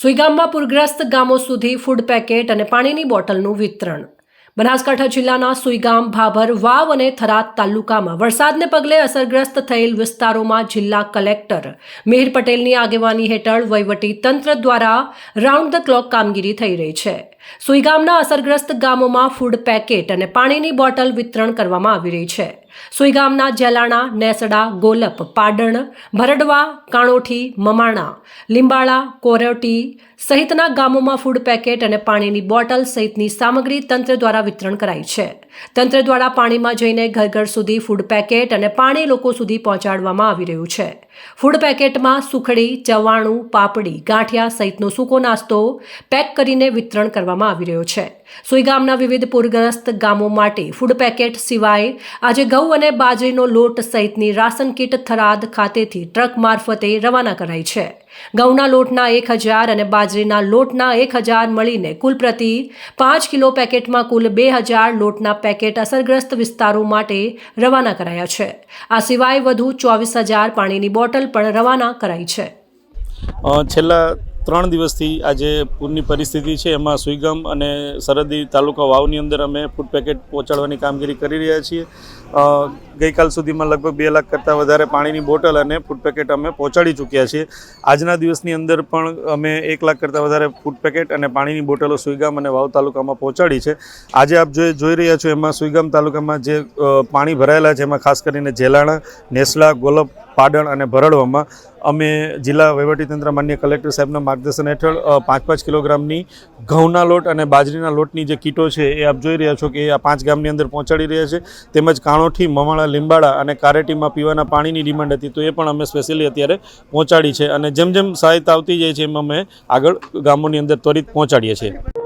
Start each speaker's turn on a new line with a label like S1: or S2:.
S1: સુઈગામમાં પૂરગ્રસ્ત ગામો સુધી food packet અને પાણીની બોટલનું વિતરણ. બનાસકાંઠા જિલ્લાના સુઈગામ, ભાભર, વાવ અને થરાદ તાલુકામાં વરસાદને પગલે અસરગ્રસ્ત થયેલ વિસ્તારોમાં જિલ્લા કલેક્ટર મિહિર પટેલની આગેવાની હેઠળ વહીવટી તંત્ર દ્વારા રાઉન્ડ ધ ક્લોક કામગીરી થઈ રહી છે. સુઈગામના અસરગ્રસ્ત ગામોમાં ફૂડ પેકેટ અને પાણીની બોટલ વિતરણ કરવામાં આવી રહી છે. સુઈગામના જેલાણા, નેસડા, ગોલપ, પાડણ, ભરડવા, કાણોઠી, મમાણા, લીંબાળા કોરવટી સહિતના ગામોમાં ફૂડ પેકેટ અને પાણીની બોટલ સહિતની સામગ્રી તંત્ર દ્વારા વિતરણ કરાઈ છે. તંત્ર દ્વારા પાણીમાં જઈને ઘર ઘર સુધી ફૂડ પેકેટ અને પાણી લોકો સુધી પહોંચાડવામાં આવી રહ્યું છે. ફૂડ પેકેટમાં સુખડી, ચવાણું, પાપડી, ગાંઠિયા સહિતનો સૂકો નાસ્તો પેક કરીને વિતરણ કરવામાં આવી રહ્યો છે. સુઈગામના વિવિધ પૂરગ્રસ્ત ગામો માટે ફૂડ પેકેટ સિવાય આજે ઘઉં અને બાજરીનો લોટ સહિતની રાશન કીટ થરાદ ખાતેથી ટ્રક મારફતે રવાના કરાઈ છે. ઘઉંના લોટના એક હજાર અને બાજરીના લોટના એક હજાર મળીને કુલ પ્રતિ પાંચ કિલો પેકેટમાં કુલ બે હજાર લોટના પેકેટ અસરગ્રસ્ત વિસ્તારો માટે રવાના કરાયા છે. આ સિવાય વધુ ચોવીસ હજાર પાણીની બોટલ પણ રવાના કરાઈ છે.
S2: છેલ્લા ત્રણ દિવસથી આજે પૂરની પરિસ્થિતિ છે, એમાં સુઈગામ અને સરહદી તાલુકા વાવની અંદર અમે ફૂડ પેકેટ પહોંચાડવાની કામગીરી કરી રહ્યા છીએ. ગઈકાલ સુધીમાં લગભગ બે લાખ કરતાં વધારે પાણીની બોટલ અને ફૂડ પેકેટ અમે પહોંચાડી ચૂક્યા છીએ. આજના દિવસની અંદર પણ અમે એક લાખ કરતાં વધારે ફૂડ પેકેટ અને પાણીની બોટલો સુઈગામ અને વાવ તાલુકામાં પહોંચાડી છે. આજે આપ જે જોઈ રહ્યા છો, એમાં સુઈગામ તાલુકામાં જે પાણી ભરાયેલા છે, એમાં ખાસ કરીને જેલાણા નેસલા, ગોલપ પાડણ અને ભરડવામાં અમે જિલ્લા વહીવટીતંત્ર માન્ય કલેક્ટર સાહેબના માર્ગદર્શન હેઠળ પાંચ પાંચ કિલોગ્રામની ઘઉંના લોટ અને બાજરીના લોટની જે કીટો છે એ આપ જોઈ રહ્યા છો કે એ આ પાંચ ગામની અંદર પહોંચાડી રહ્યા છે. તેમજ કાણોઠી, મમાળા લીંબાડા અને કારેટીમાં પીવાના પાણીની ડિમાન્ડ હતી, તો એ પણ અમે સ્પેશિયલી અત્યારે પહોંચાડી છે અને જેમ જેમ સહાયતા આવતી જાય છે, એમ અમે આગળ ગામોની અંદર ત્વરિત પહોંચાડીએ છીએ.